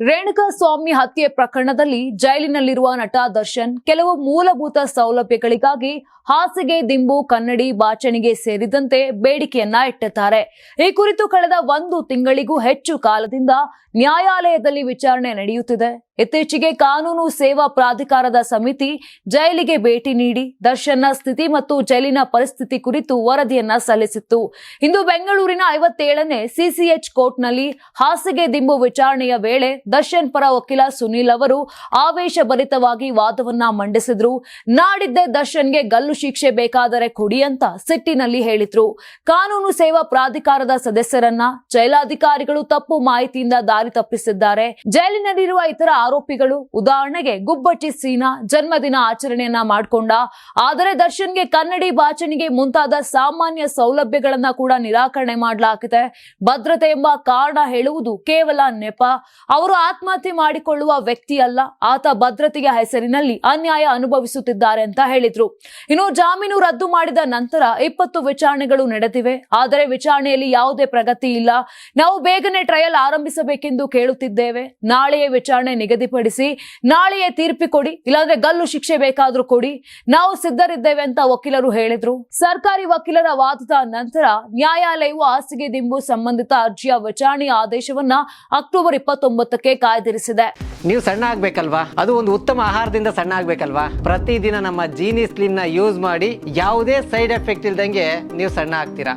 ರೇಣುಕಾ ಸ್ವಾಮಿ ಹತ್ಯೆ ಪ್ರಕರಣದಲ್ಲಿ ಜೈಲಿನಲ್ಲಿರುವ ನಟ ದರ್ಶನ್ ಕೆಲವು ಮೂಲಭೂತ ಸೌಲಭ್ಯಗಳಿಗಾಗಿ ಹಾಸಿಗೆ, ದಿಂಬು, ಕನ್ನಡಿ, ಬಾಚಣಿಗೆ ಸೇರಿದಂತೆ ಬೇಡಿಕೆಯನ್ನ ಇಟ್ಟಿದ್ದಾರೆ. ಈ ಕುರಿತು ಕಳೆದ ಒಂದು ತಿಂಗಳಿಗೂ ಹೆಚ್ಚು ಕಾಲದಿಂದ ನ್ಯಾಯಾಲಯದಲ್ಲಿ ವಿಚಾರಣೆ ನಡೆಯುತ್ತಿದೆ. ಇತ್ತೀಚೆಗೆ ಕಾನೂನು ಸೇವಾ ಪ್ರಾಧಿಕಾರದ ಸಮಿತಿ ಜೈಲಿಗೆ ಭೇಟಿ ನೀಡಿ ದರ್ಶನ್ನ ಸ್ಥಿತಿ ಮತ್ತು ಜೈಲಿನ ಪರಿಸ್ಥಿತಿ ಕುರಿತು ವರದಿಯನ್ನ ಸಲ್ಲಿಸಿತ್ತು. ಇಂದು ಬೆಂಗಳೂರಿನ ಐವತ್ತೇಳನೇ ಸಿಸಿಎಚ್ ಕೋರ್ಟ್ನಲ್ಲಿ ಹಾಸಿಗೆ ದಿಂಬು ವಿಚಾರಣೆಯ ವೇಳೆ ದರ್ಶನ್ ಪರ ವಕೀಲ ಸುನೀಲ್ ಅವರು ಆವೇಶಭರಿತವಾಗಿ ವಾದವನ್ನ ಮಂಡಿಸಿದ್ರು. ನಾಡಿದ್ದೇ ದರ್ಶನ್ಗೆ ಗಲ್ಲು ಶಿಕ್ಷೆ ಬೇಕಾದರೆ ಕೊಡಿ ಅಂತ ಸಿಟ್ಟಿನಲ್ಲಿ ಹೇಳಿದ್ರು. ಕಾನೂನು ಸೇವಾ ಪ್ರಾಧಿಕಾರದ ಸದಸ್ಯರನ್ನ ಜೈಲಾಧಿಕಾರಿಗಳು ತಪ್ಪು ಮಾಹಿತಿಯಿಂದ ದಾರಿ ತಪ್ಪಿಸಿದ್ದಾರೆ. ಜೈಲಿನಲ್ಲಿರುವ ಇತರ ಆರೋಪಿಗಳು ಉದಾಹರಣೆಗೆ ಗುಬ್ಬಟ್ಟಿ ಸೀನಾ ಜನ್ಮದಿನ ಆಚರಣೆಯನ್ನ ಮಾಡ್ಕೊಂಡ. ಆದರೆ ದರ್ಶನ್ಗೆ ಕನ್ನಡಿ ಬಾಚಣಿಗೆ ಮುಂತಾದ ಸಾಮಾನ್ಯ ಸೌಲಭ್ಯಗಳನ್ನ ಕೂಡ ನಿರಾಕರಣೆ ಮಾಡಲಾಗಿದೆ ಭದ್ರತೆ ಎಂಬ ಕಾರಣ ಹೇಳುವುದು ಕೇವಲ ನೆಪ. ಅವರು ಆತ್ಮಹತ್ಯೆ ಮಾಡಿಕೊಳ್ಳುವ ವ್ಯಕ್ತಿ ಅಲ್ಲ. ಆತ ಭದ್ರತೆಯ ಹೆಸರಿನಲ್ಲಿ ಅನ್ಯಾಯ ಅನುಭವಿಸುತ್ತಿದ್ದಾರೆ ಅಂತ ಹೇಳಿದ್ರು. ಇನ್ನು ಜಾಮೀನು ರದ್ದು ಮಾಡಿದ ನಂತರ ಇಪ್ಪತ್ತು ವಿಚಾರಣೆಗಳು ನಡೆದಿವೆ. ಆದರೆ ವಿಚಾರಣೆಯಲ್ಲಿ ಯಾವುದೇ ಪ್ರಗತಿ ಇಲ್ಲ. ನಾವು ಬೇಗನೆ ಟ್ರಯಲ್ ಆರಂಭಿಸಬೇಕೆಂದು ಕೇಳುತ್ತಿದ್ದೇವೆ. ನಾಳೆಯೇ ವಿಚಾರಣೆ ನಿಗದಿಪಡಿಸಿ ನಾಳೆಯೇ ತೀರ್ಪಿ ಕೊಡಿ, ಇಲ್ಲಾಂದ್ರೆ ಗಲ್ಲು ಶಿಕ್ಷೆ ಬೇಕಾದ್ರೂ ಕೊಡಿ. ನಾವು ಸಿದ್ಧರಿದ್ದೇವೆ ಅಂತ ವಕೀಲರು ಹೇಳಿದ್ರು. ಸರ್ಕಾರಿ ವಕೀಲರ ವಾದದ ನಂತರ ನ್ಯಾಯಾಲಯವು ಹಾಸಿಗೆ ದಿಂಬು ಸಂಬಂಧಿತ ಅರ್ಜಿಯ ವಿಚಾರಣೆ ಆದೇಶವನ್ನ ಅಕ್ಟೋಬರ್ ಇಪ್ಪತ್ತೊಂಬತ್ತಕ್ಕೆ ಕಾಯ್ದಿರಿಸಿದೆ. ನೀವು ಸಣ್ಣ ಆಗ್ಬೇಕಲ್ವಾ? ಅದು ಒಂದು ಉತ್ತಮ ಆಹಾರದಿಂದ ಸಣ್ಣ ಆಗ್ಬೇಕಲ್ವಾ? ಪ್ರತಿದಿನ ನಮ್ಮ ಜೀನಿ ಸ್ಲಿಮ್ನ ಯೂಸ್ ಮಾಡಿ ಯಾವುದೇ ಸೈಡ್ ಎಫೆಕ್ಟ್ ಇಲ್ದಂಗೆ ನೀವು ಸಣ್ಣ ಆಗ್ತೀರಾ?